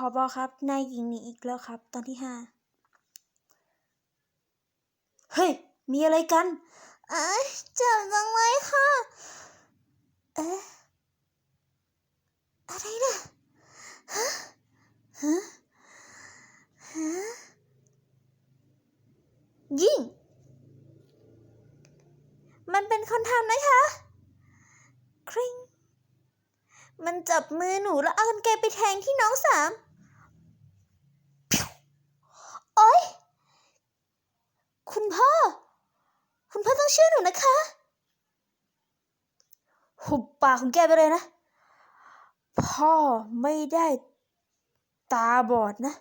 พอบอครับ นายหญิงหนีอีกแล้วครับ ตอนที่ห้า เฮ้ย มีอะไรกัน เอ้ยเจ็บจังเลยค่ะ เอ๊ะ อะไรนะฮะ ฮะ ฮะ ยิ่ง มันเป็นคนทำนะคะ คริง มันจับมือหนูแล้วเอากันไกรไปแทงที่น้องสามโอ๊ย คุณพ่อ คุณพ่อต้องเชื่อหนูนะคะ หุบปากของแกไปเลยนะ พ่อไม่ได้ตาบอดนะ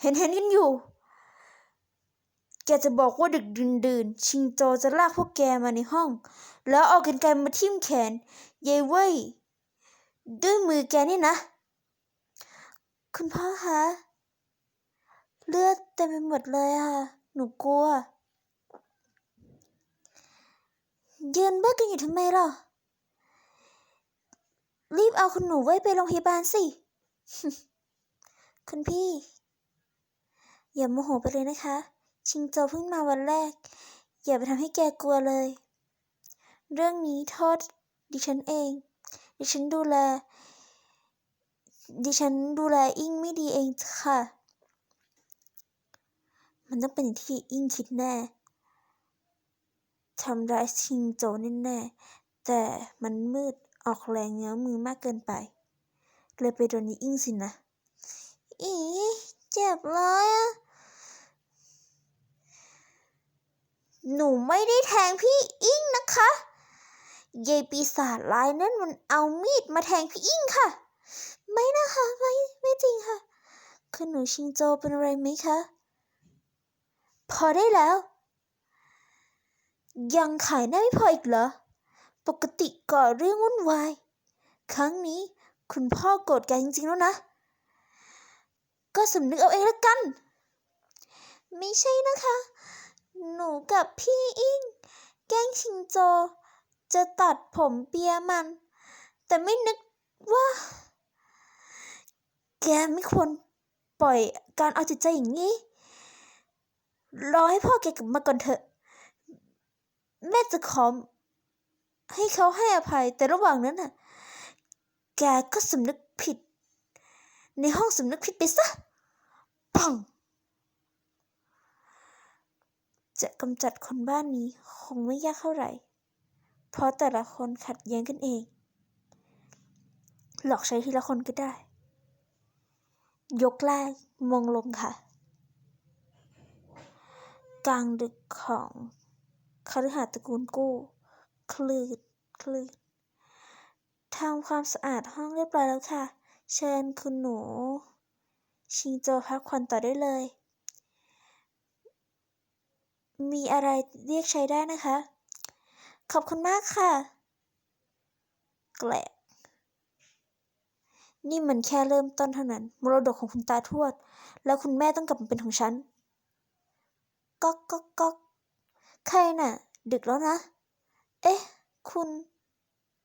เห็นเห็นกันอยู่ แกจะบอกว่าดึกดื่นดื่นชิงโจจะลากพวกแกมาในห้อง แล้วเอากันไกรมาทิ่มแขน เยายเว้ย ด้วยมือแกนี่นะ คุณพ่อคะ เลือดเต็มไปหมดเลยอะค่ะ หนูกลัว ยืนเบ้อกันอยู่ทำไมล่ะรีบเอาคุณหนูไว้ไปโรงพยาบาลสิ คุณพี่ อย่าโมโหไปเลยนะคะ ชิงโจเพิ่งมาวันแรก อย่าไปทำให้แกกลัวเลย เรื่องนี้โทษดิฉันเอง ดิฉันดูแล ดิฉันดูแลอิงไม่ดีเองค่ะ มันต้องเป็นอย่ที่อิงคิดแน่ทำร้ายชิงโจแน่ๆแต่มันมืดออกแรงเงื้อมือมากเกินไป เลยไปโดนอิงสินะ อีเจ็บเลยอะหนูไม่ได้แทงพี่อิงนะคะ ยายปีศาจร้ายนั่นมันเอามีดมาแทงพี่อิงค่ะ ไม่นะคะไม่ไม่จริงค่ะคือหนูชิงโจเป็นอะไรไหมคะ พอได้แล้ว ยังขายหน้าไม่พออีกเหรอ ปกติก่อเรื่องวุ่นวาย ครั้งนี้คุณพ่อโกรธแกจริงๆแล้วนะ ก็สำนึกเอาเองละกัน ไม่ใช่นะคะ หนูกับพี่อิงแกล้งชิงโจ จะตัดผมเปียมัน แต่ไม่นึกว่า แกไม่ควรปล่อยการเอาจิตใจอย่างนี้ รอให้พ่อแกกลับมาก่อนเถอะ แม่จะขอให้เขาให้อภัยแต่ระหว่างนั้นน่ะ แกก็สำนึกผิด ในห้องสำนึกผิดไปซะปังจะกำจัดคนบ้านนี้คงไม่ยากเท่าไหร่ เพราะแต่ละคนขัดแย้งกันเอง หลอกใช้ทีละคนก็ได้ ยกแรกมงลงค่ะ กลางดึกของคฤหาสน์ตระกูลกู้ คลืดคลืดทำความสะอาดห้องเรียบร้อยแล้วค่ะ เชิญคุณหนู ชิงโจพักผ่อนต่อได้เลย มีอะไรเรียกใช้ได้นะคะ ขอบคุณมากค่ะ แกลกนี่มันแค่เริ่มต้นเท่านั้น มรดกของคุณตาทวด แล้วคุณแม่ต้องกลับมาเป็นของฉันก๊อกก๊อกก๊อกใครน่ะ ดึกแล้วนะ เอ๊ะ คุณ